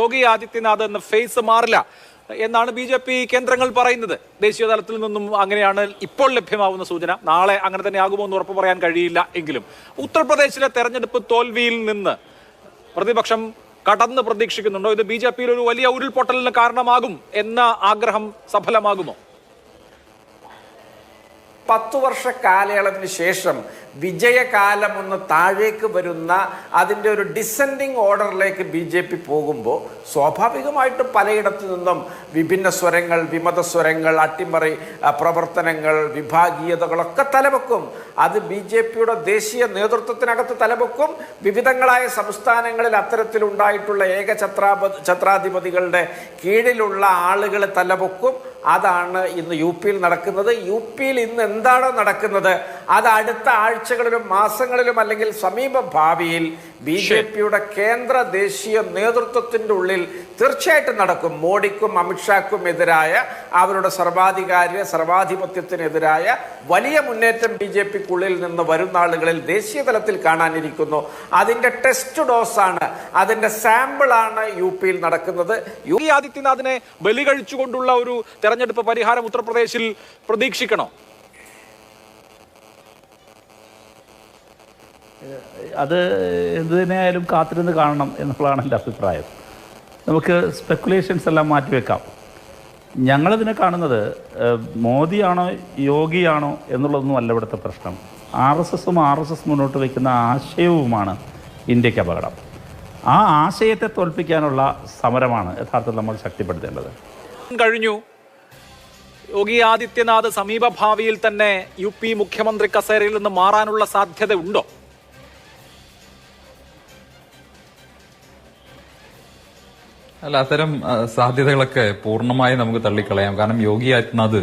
യോഗി ആദിത്യനാഥ് എന്ന ഫേസ് മാറില്ല എന്നാണ് ബി ജെ പി കേന്ദ്രങ്ങൾ പറയുന്നത്. ദേശീയ തലത്തിൽ നിന്നും അങ്ങനെയാണ് ഇപ്പോൾ ലഭ്യമാവുന്ന സൂചന. നാളെ അങ്ങനെ തന്നെ ആകുമോ എന്ന് ഉറപ്പ് പറയാൻ കഴിയില്ല എങ്കിലും. ഉത്തർപ്രദേശിലെ തെരഞ്ഞെടുപ്പ് തോൽവിയിൽ നിന്ന് പ്രതിപക്ഷം കടന്ന് പ്രതീക്ഷിക്കുന്നുണ്ടോ? ഇത് ബി ജെ പിയിൽ ഒരു വലിയ ഉരുൾപൊട്ടലിന് കാരണമാകും എന്ന ആഗ്രഹം സഫലമാകുമോ? പത്തു വർഷ കാലയളവിന് ശേഷം വിജയകാലം ഒന്ന് താഴേക്ക് വരുന്ന അതിന്റെ ഒരു ഡിസെൻഡിങ് ഓർഡറിലേക്ക് ബി ജെ പി പോകുമ്പോൾ സ്വാഭാവികമായിട്ടും പലയിടത്തു നിന്നും വിഭിന്ന സ്വരങ്ങൾ വിമത സ്വരങ്ങൾ അട്ടിമറി പ്രവർത്തനങ്ങൾ വിഭാഗീയതകളൊക്കെ തലവെക്കും. അത് ബി ജെ പിയുടെ ദേശീയ നേതൃത്വത്തിനകത്ത് തലവെക്കും. വിവിധങ്ങളായ സംസ്ഥാനങ്ങളിൽ അത്തരത്തിലുണ്ടായിട്ടുള്ള ഏക ഛത്രാപ ഛത്രാധിപതികളുടെ കീഴിലുള്ള ആളുകൾ തലവെക്കും. അതാണ് ഇന്ന് യു പിയിൽ നടക്കുന്നത്. യു പിയിൽ ഇന്ന് എന്താണോ നടക്കുന്നത്? അത് അടുത്ത ആഴ്ചകളിലും മാസങ്ങളിലും അല്ലെങ്കിൽ സമീപ ഭാവിയിൽ ബി ജെ പിയുടെ കേന്ദ്ര ദേശീയ നേതൃത്വത്തിന്റെ ഉള്ളിൽ തീർച്ചയായിട്ടും നടക്കും. മോഡിക്കും അമിത്ഷാക്കും എതിരായ അവരുടെ സർവാധികാര സർവാധിപത്യത്തിനെതിരായ വലിയ മുന്നേറ്റം ബി ജെ പിക്കുള്ളിൽ നിന്ന് വരുന്ന ആളുകളിൽ ദേശീയ തലത്തിൽ കാണാനിരിക്കുന്നു. അതിന്റെ ടെസ്റ്റ് ഡോസാണ് അതിന്റെ സാമ്പിളാണ് യു പിയിൽ നടക്കുന്നത്. യു യോഗി ആദിത്യനാഥിനെ ബലി കഴിച്ചുകൊണ്ടുള്ള ഒരു തെരഞ്ഞെടുപ്പ് പരിഹാരം ഉത്തർപ്രദേശിൽ പ്രതീക്ഷിക്കണോ? അത് എന്ത് തന്നെയായാലും കാത്തിരുന്ന് കാണണം എന്നുള്ളതാണ് എന്റെ അഭിപ്രായം. നമുക്ക് സ്പെക്കുലേഷൻസ് എല്ലാം മാറ്റിവെക്കാം ഞങ്ങളിതിനെ കാണുന്നത് മോദിയാണോ യോഗിയാണോ എന്നുള്ളതൊന്നും അല്ല ഇവിടുത്തെ പ്രശ്നം. ആർ എസ് എസും ആർ എസ് എസ് മുന്നോട്ട് വയ്ക്കുന്ന ആശയവുമാണ് ഇന്ത്യയ്ക്ക് അപകടം. ആ ആശയത്തെ തോൽപ്പിക്കാനുള്ള സമരമാണ് യഥാർത്ഥത്തിൽ നമ്മൾ ശക്തിപ്പെടുത്തേണ്ടത്. കഴിഞ്ഞു. യോഗി ആദിത്യനാഥ് സമീപഭാവിയിൽ തന്നെ യു പി മുഖ്യമന്ത്രി കസേരയിൽ നിന്ന് മാറാനുള്ള സാധ്യത ഉണ്ടോ അല്ല അത്തരം സാധ്യതകളൊക്കെ പൂർണമായി നമുക്ക് തള്ളിക്കളയാം. കാരണം യോഗി ആദിത്യനാഥ്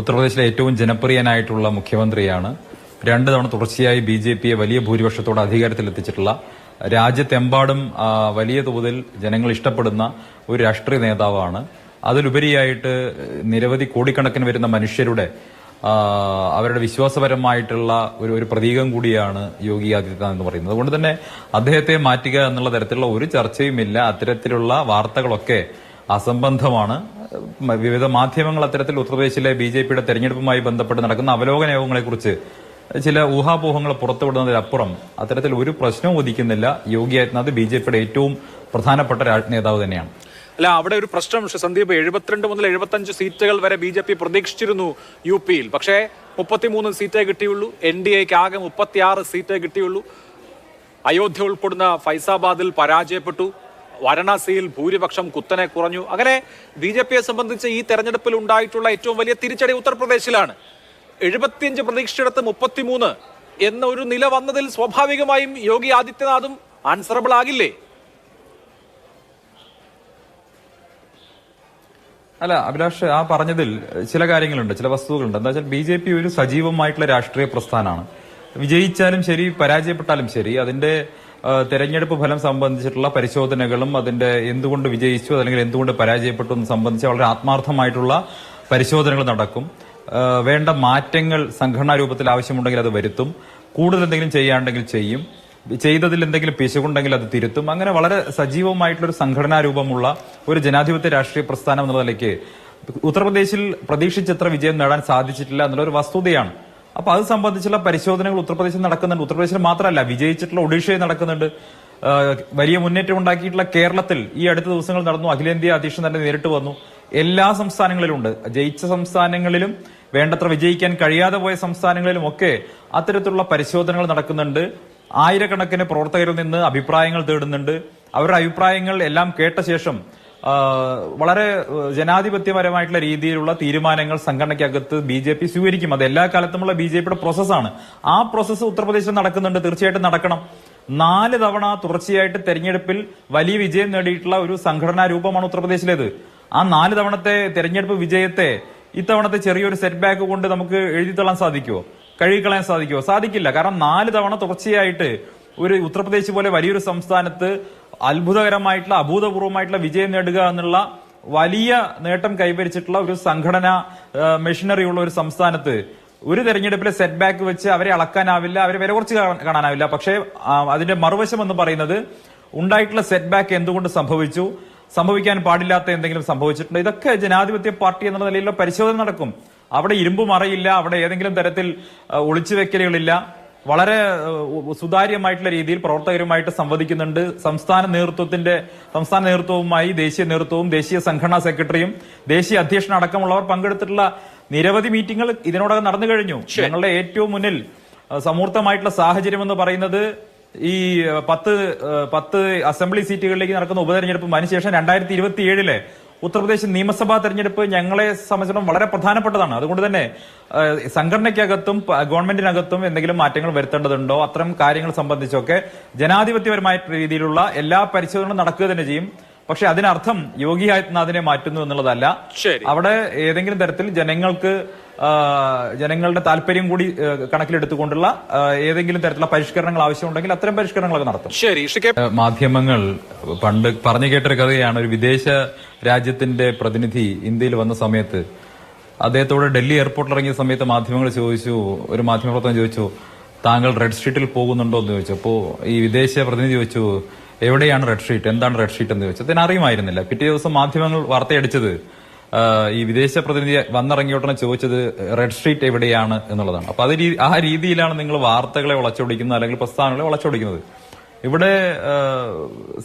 ഉത്തർപ്രദേശിലെ ഏറ്റവും ജനപ്രിയനായിട്ടുള്ള മുഖ്യമന്ത്രിയാണ്. രണ്ട് തവണ തുടർച്ചയായി ബി ജെ പിയെ വലിയ ഭൂരിപക്ഷത്തോടെ അധികാരത്തിലെത്തിച്ചിട്ടുള്ള രാജ്യത്തെമ്പാടും വലിയ തോതിൽ ജനങ്ങൾ ഇഷ്ടപ്പെടുന്ന ഒരു രാഷ്ട്രീയ നേതാവാണ്. അതിലുപരിയായിട്ട് നിരവധി കോടിക്കണക്കിന് വരുന്ന മനുഷ്യരുടെ അവരുടെ വിശ്വാസപരമായിട്ടുള്ള ഒരു ഒരു പ്രതീകം കൂടിയാണ് യോഗി ആദിത്യനാഥ് എന്ന് പറയുന്നത്. അതുകൊണ്ട് തന്നെ അദ്ദേഹത്തെ മാറ്റുക എന്നുള്ള തരത്തിലുള്ള ഒരു ചർച്ചയുമില്ല. അത്തരത്തിലുള്ള വാർത്തകളൊക്കെ അസംബന്ധമാണ്. വിവിധ മാധ്യമങ്ങൾ അത്തരത്തിൽ ഉത്തർപ്രദേശിലെ ബി ജെ പിയുടെ തെരഞ്ഞെടുപ്പുമായി ബന്ധപ്പെട്ട് നടക്കുന്ന അവലോകന യോഗങ്ങളെക്കുറിച്ച് ചില ഊഹാപോഹങ്ങൾ പുറത്തുവിടുന്നതിനപ്പുറം അത്തരത്തിൽ ഒരു പ്രശ്നവും ഉദിക്കുന്നില്ല. യോഗി ആദിത്യനാഥ് ബി ജെ പിയുടെ ഏറ്റവും പ്രധാനപ്പെട്ട നേതാവ് തന്നെയാണ്. അല്ല അവിടെ ഒരു പ്രശ്നം. സന്ദീപ് എഴുപത്തിരണ്ട് മുതൽ എഴുപത്തഞ്ച് സീറ്റുകൾ വരെ ബി ജെ പി പ്രതീക്ഷിച്ചിരുന്നു യു പിയിൽ. പക്ഷേ മുപ്പത്തിമൂന്ന് സീറ്റേ കിട്ടിയുള്ളൂ. എൻ ഡി എക്ക് ആകെ മുപ്പത്തിയാറ് സീറ്റേ കിട്ടിയുള്ളൂ. അയോധ്യ ഉൾപ്പെടുന്ന ഫൈസാബാദിൽ പരാജയപ്പെട്ടു. വാരണാസിയിൽ ഭൂരിപക്ഷം കുത്തനെ കുറഞ്ഞു. അങ്ങനെ ബി ജെ പിയെ സംബന്ധിച്ച് ഈ തെരഞ്ഞെടുപ്പിൽ ഉണ്ടായിട്ടുള്ള ഏറ്റവും വലിയ തിരിച്ചടി ഉത്തർപ്രദേശിലാണ്. എഴുപത്തിയഞ്ച് പ്രതീക്ഷിച്ചിടത്ത് മുപ്പത്തിമൂന്ന് എന്ന ഒരു നില വന്നതിൽ സ്വാഭാവികമായും യോഗി ആദിത്യനാഥും ആൻസറബിൾ ആകില്ലേ? അല്ല അഭിലാഷ് ആ പറഞ്ഞതിൽ ചില കാര്യങ്ങളുണ്ട് ചില വസ്തുതകളുണ്ട്. എന്താ വെച്ചാൽ ബി ജെ പി ഒരു സജീവമായിട്ടുള്ള രാഷ്ട്രീയ പ്രസ്ഥാനമാണ്. വിജയിച്ചാലും ശരി പരാജയപ്പെട്ടാലും ശരി അതിന്റെ തെരഞ്ഞെടുപ്പ് ഫലം സംബന്ധിച്ചിട്ടുള്ള പരിശോധനകളും അതിന്റെ എന്തുകൊണ്ട് വിജയിച്ചു അല്ലെങ്കിൽ എന്തുകൊണ്ട് പരാജയപ്പെട്ടു എന്ന് സംബന്ധിച്ച് വളരെ ആത്മാർത്ഥമായിട്ടുള്ള പരിശോധനകൾ നടക്കും. വേണ്ട മാറ്റങ്ങൾ സംഘടനാ രൂപത്തിൽ ആവശ്യമുണ്ടെങ്കിൽ അത് വരുത്തും. കൂടുതൽ എന്തെങ്കിലും ചെയ്യാണ്ടെങ്കിൽ ചെയ്യും. ചെയ്തതിൽ എന്തെങ്കിലും പിശകുണ്ടെങ്കിൽ അത് തിരുത്തും. അങ്ങനെ വളരെ സജീവമായിട്ടുള്ള ഒരു സംഘടനാ രൂപമുള്ള ഒരു ജനാധിപത്യ രാഷ്ട്രീയ പ്രസ്ഥാനം എന്നുള്ള നിലയ്ക്ക് ഉത്തർപ്രദേശിൽ പ്രതീക്ഷിച്ചത്ര വിജയം നേടാൻ സാധിച്ചിട്ടില്ല എന്നുള്ള ഒരു വസ്തുതയാണ്. അപ്പൊ അത് സംബന്ധിച്ചുള്ള പരിശോധനകൾ ഉത്തർപ്രദേശിൽ നടക്കുന്നുണ്ട്. ഉത്തർപ്രദേശിൽ മാത്രമല്ല വിജയിച്ചിട്ടുള്ള ഒഡീഷയിൽ നടക്കുന്നുണ്ട്. വലിയ മുന്നേറ്റം ഉണ്ടാക്കിയിട്ടുള്ള കേരളത്തിൽ ഈ അടുത്ത ദിവസങ്ങൾ നടന്നു. അഖിലേന്ത്യാ അധ്യക്ഷൻ തന്നെ നേരിട്ട് വന്നു. എല്ലാ സംസ്ഥാനങ്ങളിലും ഉണ്ട് ജയിച്ച സംസ്ഥാനങ്ങളിലും വേണ്ടത്ര വിജയിക്കാൻ കഴിയാതെ പോയ സംസ്ഥാനങ്ങളിലും ഒക്കെ അത്തരത്തിലുള്ള പരിശോധനകൾ നടക്കുന്നുണ്ട്. ആയിരക്കണക്കിന് പ്രവർത്തകരിൽ നിന്ന് അഭിപ്രായങ്ങൾ തേടുന്നുണ്ട്. അവരുടെ അഭിപ്രായങ്ങൾ എല്ലാം കേട്ട ശേഷം വളരെ ജനാധിപത്യപരമായിട്ടുള്ള രീതിയിലുള്ള തീരുമാനങ്ങൾ സംഘടനയ്ക്കകത്ത് ബി ജെ പി സ്വീകരിക്കും. അത് എല്ലാ കാലത്തുമുള്ള ബി ജെ പിയുടെ പ്രോസസ്സാണ്. ആ പ്രോസസ്സ് ഉത്തർപ്രദേശിൽ നടക്കുന്നുണ്ട്. തീർച്ചയായിട്ടും നടക്കണം. നാല് തവണ തുടർച്ചയായിട്ട് തെരഞ്ഞെടുപ്പിൽ വലിയ വിജയം നേടിയിട്ടുള്ള ഒരു സംഘടനാ രൂപമാണ് ഉത്തർപ്രദേശിലേത്. ആ നാല് തവണത്തെ തെരഞ്ഞെടുപ്പ് വിജയത്തെ ഇത്തവണത്തെ ചെറിയൊരു സെറ്റ് ബാക്ക് കൊണ്ട് നമുക്ക് എഴുതിത്തള്ളാൻ സാധിക്കുമോ കഴുകിക്കളയാൻ സാധിക്കുമോ? സാധിക്കില്ല. കാരണം നാല് തവണ തുടർച്ചയായിട്ട് ഒരു ഉത്തർപ്രദേശ് പോലെ വലിയൊരു സംസ്ഥാനത്ത് അത്ഭുതകരമായിട്ടുള്ള അഭൂതപൂർവമായിട്ടുള്ള വിജയം നേടുക എന്നുള്ള വലിയ നേട്ടം കൈവരിച്ചിട്ടുള്ള ഒരു സംഘടന മെഷീനറി ഉള്ള ഒരു സംസ്ഥാനത്ത് ഒരു തെരഞ്ഞെടുപ്പിലെ സെറ്റ് ബാക്ക് വെച്ച് അവരെ അളക്കാനാവില്ല അവരെ വില കുറച്ച് കാണാനാവില്ല. പക്ഷേ അതിന്റെ മറുവശം എന്ന് പറയുന്നത് ഉണ്ടായിട്ടുള്ള സെറ്റ് ബാക്ക് എന്തുകൊണ്ട് സംഭവിച്ചു? സംഭവിക്കാൻ പാടില്ലാത്ത എന്തെങ്കിലും സംഭവിച്ചിട്ടുണ്ടോ? ഇതൊക്കെ ജനാധിപത്യ പാർട്ടി എന്നുള്ള നിലയിലുള്ള പരിശോധന നടക്കും. അവിടെ ഇരുമ്പ് മറയില്ല അവിടെ ഏതെങ്കിലും തരത്തിൽ ഒളിച്ചു വെക്കലുകളില്ല വളരെ സുതാര്യമായിട്ടുള്ള രീതിയിൽ പ്രവർത്തകരുമായിട്ട് സംവദിക്കുന്നുണ്ട്. സംസ്ഥാന നേതൃത്വത്തിന്റെ സംസ്ഥാന നേതൃത്വവുമായി ദേശീയ നേതൃത്വവും ദേശീയ സംഘടനാ സെക്രട്ടറിയും ദേശീയ അധ്യക്ഷൻ അടക്കമുള്ളവർ പങ്കെടുത്തിട്ടുള്ള നിരവധി മീറ്റിംഗുകൾ ഇതിനോടകം നടന്നു കഴിഞ്ഞു. ഞങ്ങളുടെ ഏറ്റവും മുന്നിൽ സമൂർത്തമായിട്ടുള്ള സാഹചര്യം എന്ന് പറയുന്നത് ഈ പത്ത് പത്ത് അസംബ്ലി സീറ്റുകളിലേക്ക് നടക്കുന്ന ഉപതെരഞ്ഞെടുപ്പും അതിനുശേഷം രണ്ടായിരത്തി ഇരുപത്തി ഏഴിലെ ഉത്തർപ്രദേശ് നിയമസഭാ തെരഞ്ഞെടുപ്പ് ഞങ്ങളെ സംബന്ധിച്ചിടത്തോളം വളരെ പ്രധാനപ്പെട്ടതാണ്. അതുകൊണ്ട് തന്നെ സംഘടനയ്ക്കകത്തും ഗവൺമെന്റിനകത്തും എന്തെങ്കിലും മാറ്റങ്ങൾ വരുത്തേണ്ടതുണ്ടോ? അത്തരം കാര്യങ്ങൾ സംബന്ധിച്ചൊക്കെ ജനാധിപത്യപരമായ രീതിയിലുള്ള എല്ലാ പരിശോധനകളും നടക്കുക തന്നെ ചെയ്യും. പക്ഷെ അതിനർത്ഥം യോഗി ആദിത്യനാഥിനെ മാറ്റുന്നു എന്നുള്ളതല്ല. അവിടെ ഏതെങ്കിലും തരത്തിൽ ജനങ്ങൾക്ക് ജനങ്ങളുടെ താല്പര്യം കൂടി കണക്കിലെടുത്തുകൊണ്ടുള്ള ഏതെങ്കിലും തരത്തിലുള്ള പരിഷ്കരണങ്ങൾ ആവശ്യമുണ്ടെങ്കിൽ അത്തരം പരിഷ്കരണങ്ങളൊക്കെ നടത്തും. ശരി മാധ്യമങ്ങൾ പണ്ട് പറഞ്ഞു കേട്ടൊരു കഥയാണ് ഒരു വിദേശ രാജ്യത്തിന്റെ പ്രതിനിധി ഇന്ത്യയിൽ വന്ന സമയത്ത് അദ്ദേഹത്തോട് ഡൽഹി എയർപോർട്ടിൽ ഇറങ്ങിയ സമയത്ത് മാധ്യമങ്ങൾ ചോദിച്ചു ഒരു മാധ്യമപ്രവർത്തനം ചോദിച്ചു താങ്കൾ റെഡ് സ്ട്രീറ്റിൽ പോകുന്നുണ്ടോ എന്ന് ചോദിച്ചു. അപ്പോ ഈ വിദേശ പ്രതിനിധി ചോദിച്ചു എവിടെയാണ് റെഡ് ഷീറ്റ് എന്താണ് റെഡ് ഷീറ്റ് എന്ന് ചോദിച്ചത് അറിയുമായിരുന്നില്ല പിറ്റേ ദിവസം മാധ്യമങ്ങൾ വാർത്തയടിച്ചത് ഈ വിദേശ പ്രതിനിധി വന്നിറങ്ങിയ ഉടനെ ചോദിച്ചത് റെഡ് സ്ട്രീറ്റ് എവിടെയാണ് എന്നുള്ളതാണ്. അപ്പൊ അത് ആ രീതിയിലാണ് നിങ്ങൾ വാർത്തകളെ വളച്ചൊടിക്കുന്നത് അല്ലെങ്കിൽ പ്രസ്ഥാനങ്ങളെ വളച്ചൊടിക്കുന്നത്. ഇവിടെ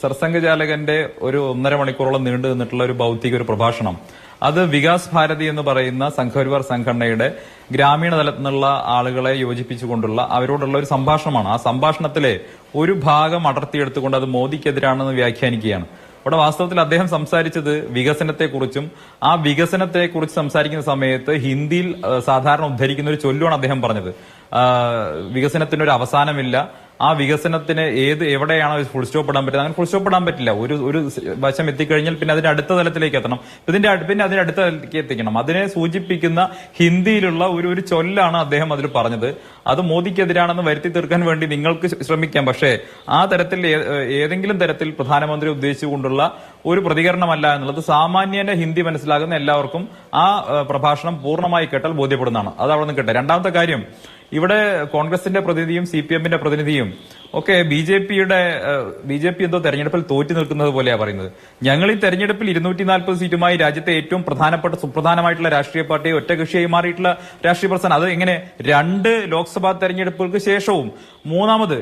സർസംഘചാലകന്റെ ഒരു ഒന്നര മണിക്കൂറോളം നീണ്ടു നിന്നിട്ടുള്ള ഒരു ഭൗതിക ഒരു പ്രഭാഷണം. അത് വികാസ് ഭാരതി എന്ന് പറയുന്ന സംഘപരിവാർ സംഘടനയുടെ ഗ്രാമീണ തലത്തിൽ നിന്നുള്ള ആളുകളെ യോജിപ്പിച്ചുകൊണ്ടുള്ള അവരോടുള്ള ഒരു സംഭാഷണമാണ്. ആ സംഭാഷണത്തിലെ ഒരു ഭാഗം അടർത്തിയെടുത്തുകൊണ്ട് അത് മോദിക്കെതിരാണെന്ന് വ്യാഖ്യാനിക്കുകയാണ്. അവിടെ വാസ്തവത്തിൽ അദ്ദേഹം സംസാരിച്ചത് വികസനത്തെക്കുറിച്ചും ആ വികസനത്തെക്കുറിച്ച് സംസാരിക്കുന്ന സമയത്ത് ഹിന്ദിയിൽ സാധാരണ ഉദ്ധരിക്കുന്ന ഒരു ചൊല്ലുമാണ് അദ്ദേഹം പറഞ്ഞത്. വികസനത്തിന് വികസനത്തിനൊരു അവസാനമില്ല ആ വികസനത്തിന് ഏത് എവിടെയാണോ ഫുൾ സ്റ്റോപ്പ് ഇടാൻ പറ്റുന്നത്? അങ്ങനെ ഫുൾ സ്റ്റോപ്പ് ഇടാൻ പറ്റില്ല. ഒരു ഒരു വശം എത്തിക്കഴിഞ്ഞാൽ പിന്നെ അതിന്റെ അടുത്ത തലത്തിലേക്ക് എത്തണം. ഇതിന്റെ പിന്നെ അതിന്റെ അടുത്ത തലത്തിലേക്ക് എത്തിക്കണം. അതിനെ സൂചിപ്പിക്കുന്ന ഹിന്ദിയിലുള്ള ഒരു ഒരു ചൊല്ലാണ് അദ്ദേഹം അതിൽ പറഞ്ഞത്. അത് മോദിക്കെതിരാണെന്ന് വരുത്തി തീർക്കാൻ വേണ്ടി നിങ്ങൾക്ക് ശ്രമിക്കാം. പക്ഷേ ആ തരത്തിൽ ഏതെങ്കിലും തരത്തിൽ പ്രധാനമന്ത്രി ഉദ്ദേശിച്ചുകൊണ്ടുള്ള ഒരു പ്രതികരണമല്ല എന്നുള്ളത് സാമാന്യന്റെ ഹിന്ദി മനസ്സിലാകുന്ന എല്ലാവർക്കും ആ പ്രഭാഷണം പൂർണമായി കേട്ടാൽ ബോധ്യപ്പെടുന്നതാണ്. അത് അവിടെ നിന്ന് കേട്ടെ. രണ്ടാമത്തെ കാര്യം ഇവിടെ കോൺഗ്രസിന്റെ പ്രതിനിധിയും സി പി എമ്മിന്റെ പ്രതിനിധിയും ഒക്കെ ബി ജെ പിയുടെ ബി ജെ പി എന്തോ തെരഞ്ഞെടുപ്പിൽ തോറ്റു നിൽക്കുന്നത് പോലെയാ പറയുന്നത്. ഞങ്ങൾ ഈ തെരഞ്ഞെടുപ്പിൽ ഇരുന്നൂറ്റി നാൽപ്പത് സീറ്റുമായി രാജ്യത്തെ ഏറ്റവും പ്രധാനപ്പെട്ട സുപ്രധാനമായിട്ടുള്ള രാഷ്ട്രീയ പാർട്ടി ഒറ്റകക്ഷിയായി മാറിയിട്ടുള്ള രാഷ്ട്രീയ പ്രസ്ഥാനം. അത് എങ്ങനെ? രണ്ട് ലോക്സഭാ തെരഞ്ഞെടുപ്പുകൾക്ക് ശേഷവും മൂന്നാമത്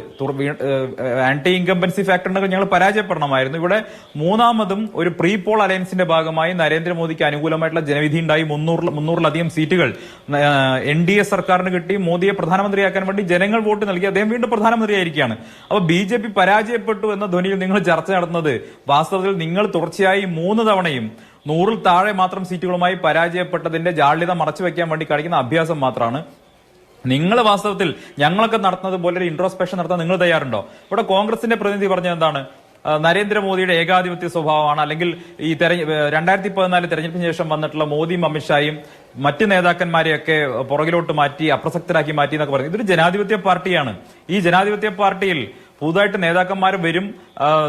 ആന്റി ഇൻകംബൻസി ഉണ്ടെങ്കിൽ ഞങ്ങൾ പരാജയപ്പെടണമായിരുന്നു. ഇവിടെ മൂന്നാമതും ഒരു പ്രീ പോൾ അലയൻസിന്റെ ഭാഗമായി നരേന്ദ്രമോദിക്ക് അനുകൂലമായിട്ടുള്ള ജനവിധി ഉണ്ടായി. മുന്നൂറിൽ മുന്നൂറിലധികം സീറ്റുകൾ എൻ ഡി എ സർക്കാരിന് കിട്ടി. മോദിയെ പ്രധാനമന്ത്രിയാക്കാൻ വേണ്ടി ജനങ്ങൾ വോട്ട് നൽകി. അദ്ദേഹം വീണ്ടും പ്രധാനമന്ത്രിയായിരിക്കുകയാണ്. അപ്പൊ ബി ജെ പി പരാജയപ്പെട്ടു എന്ന ധ്വനിയിൽ നിങ്ങൾ ചർച്ച നടത്തുന്നത് വാസ്തവത്തിൽ നിങ്ങൾ തുടർച്ചയായി മൂന്ന് തവണയും നൂറിൽ താഴെ മാത്രം സീറ്റുകളുമായി പരാജയപ്പെട്ടതിന്റെ ജാള്യത മറച്ചു വെക്കാൻ വേണ്ടി കാണിക്കുന്ന അഭ്യാസം മാത്രമാണ്. നിങ്ങൾ വാസ്തവത്തിൽ ഞങ്ങളൊക്കെ നടത്തുന്നത് പോലെ ഒരു ഇൻട്രോസ്പെക്ഷൻ നടത്താൻ നിങ്ങൾ തയ്യാറുണ്ടോ? ഇവിടെ കോൺഗ്രസിന്റെ പ്രതിനിധി പറഞ്ഞത് എന്താണ്? നരേന്ദ്രമോദിയുടെ ഏകാധിപത്യ സ്വഭാവമാണ്. അല്ലെങ്കിൽ ഈ തെരഞ്ഞ രണ്ടായിരത്തി പതിനാല് തെരഞ്ഞെടുപ്പിന് ശേഷം വന്നിട്ടുള്ള മോദിയും അമിത്ഷായും മറ്റ് നേതാക്കന്മാരെയൊക്കെ പുറകിലോട്ട് മാറ്റി അപ്രസക്തരാക്കി മാറ്റി എന്നൊക്കെ പറഞ്ഞു. ഇതൊരു ജനാധിപത്യ പാർട്ടിയാണ്. ഈ ജനാധിപത്യ പാർട്ടിയിൽ പുതുതായിട്ട് നേതാക്കന്മാർ വരും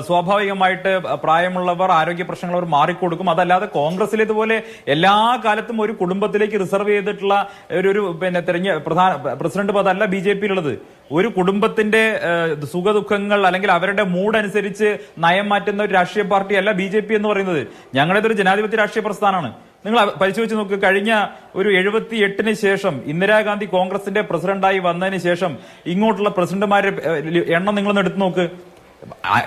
സ്വാഭാവികമായിട്ട് പ്രായമുള്ളവർ ആരോഗ്യ പ്രശ്നങ്ങളവർ മാറിക്കൊടുക്കും. അതല്ലാതെ കോൺഗ്രസിലേതുപോലെ എല്ലാ കാലത്തും ഒരു കുടുംബത്തിലേക്ക് റിസർവ് ചെയ്തിട്ടുള്ള ഒരു പിന്നെ തെരഞ്ഞ പ്രധാന പ്രസിഡന്റ് പദമല്ല ബി ജെ പിയിലുള്ളത്. ഒരു കുടുംബത്തിന്റെ സുഖദുഃഖങ്ങൾ അല്ലെങ്കിൽ അവരുടെ മൂഡ് അനുസരിച്ച് നയം മാറ്റുന്ന ഒരു രാഷ്ട്രീയ പാർട്ടിയല്ല ബി ജെ പി എന്ന് പറയുന്നത്. ഞങ്ങളുടേതൊരു ജനാധിപത്യ രാഷ്ട്രീയ പ്രസ്ഥാനമാണ്. നിങ്ങൾ പരിശോധിച്ച് നോക്ക് കഴിഞ്ഞ ഒരു എഴുപത്തി എട്ടിന് ശേഷം ഇന്ദിരാഗാന്ധി കോൺഗ്രസിന്റെ പ്രസിഡന്റായി വന്നതിന് ശേഷം ഇങ്ങോട്ടുള്ള പ്രസിഡന്റുമാരുടെ എണ്ണം നിങ്ങളൊന്ന് എടുത്തു നോക്ക്.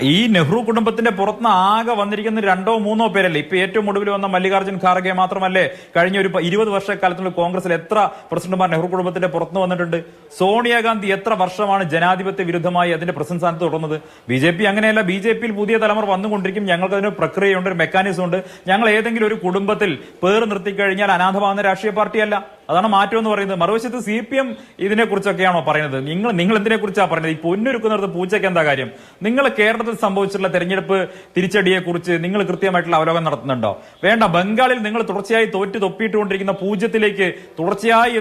ഈ നെഹ്റു കുടുംബത്തിന്റെ പുറത്തുനിന്ന് ആകെ വന്നിരിക്കുന്ന രണ്ടോ മൂന്നോ പേരല്ലേ? ഇപ്പൊ ഏറ്റവും ഒടുവിൽ വന്ന മല്ലികാർജുൻ ഖാർഗെ മാത്രമല്ലേ കഴിഞ്ഞ ഒരു ഇരുപത് വർഷക്കാലത്തിനുള്ളിൽ കോൺഗ്രസിൽ എത്ര പ്രസിഡന്റുമാർ നെഹ്റു കുടുംബത്തിന്റെ പുറത്തുനിന്ന് വന്നിട്ടുണ്ട്? സോണിയാഗാന്ധി എത്ര വർഷമാണ് ജനാധിപത്യ വിരുദ്ധമായി അതിന്റെ പ്രസിഡന്റ് സ്ഥാനത്ത് തുടർന്നത്? ബി ജെ പി അങ്ങനെയല്ല ബി ജെ പിയിൽ പുതിയ തലമുറ വന്നുകൊണ്ടിരിക്കും. ഞങ്ങൾക്ക് പ്രക്രിയയുണ്ട് ഒരു മെക്കാനിസം ഉണ്ട് ഞങ്ങൾ ഏതെങ്കിലും ഒരു കുടുംബത്തിൽ പേർ നിർത്തിക്കഴിഞ്ഞാൽ അനാഥമാകുന്ന രാഷ്ട്രീയ പാർട്ടിയല്ല. അതാണ് മാറ്റം എന്ന് പറയുന്നത്. മറുവശത്ത് സി പി എം ഇതിനെ കുറിച്ചൊക്കെയാണോ പറയുന്നത്? നിങ്ങൾ നിങ്ങൾ എന്തിനെ കുറിച്ചാണ് പറയുന്നത്? ഈ പൊന്നൊരുക്കുന്നിടത്ത് പൂച്ചയ്ക്ക് എന്താ കാര്യം? നിങ്ങൾ കേരളത്തിൽ സംഭവിച്ചിട്ടുള്ള തെരഞ്ഞെടുപ്പ് തിരിച്ചടിയെ കുറിച്ച് നിങ്ങൾ കൃത്യമായിട്ടുള്ള അവലോകനം നടത്തുന്നുണ്ടോ? വേണ്ട ബംഗാളിൽ നിങ്ങൾ തുടർച്ചയായി തോറ്റ് തൊപ്പിയിട്ടുകൊണ്ടിരിക്കുന്ന പൂജ്യത്തിലേക്ക് തുടർച്ചയായി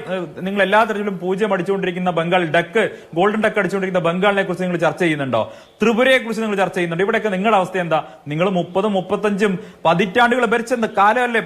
നിങ്ങൾ എല്ലാ തരത്തിലും പൂജ്യം അടിച്ചുകൊണ്ടിരിക്കുന്ന ബംഗാൾ ഡക്ക് ഗോൾഡൻ ഡക്ക് അടിച്ചുകൊണ്ടിരിക്കുന്ന ബംഗാളിനെ കുറിച്ച് നിങ്ങൾ ചർച്ച ചെയ്യുന്നുണ്ടോ? ത്രിപുരയെ കുറിച്ച് നിങ്ങൾ ചർച്ച ചെയ്യുന്നുണ്ടോ? ഇവിടെയൊക്കെ നിങ്ങളുടെ അവസ്ഥ എന്താ? നിങ്ങൾ മുപ്പതും മുപ്പത്തഞ്ചും പതിറ്റാണ്ടുകൾ ഭരിച്ചെന്ന് കാലമല്ലേ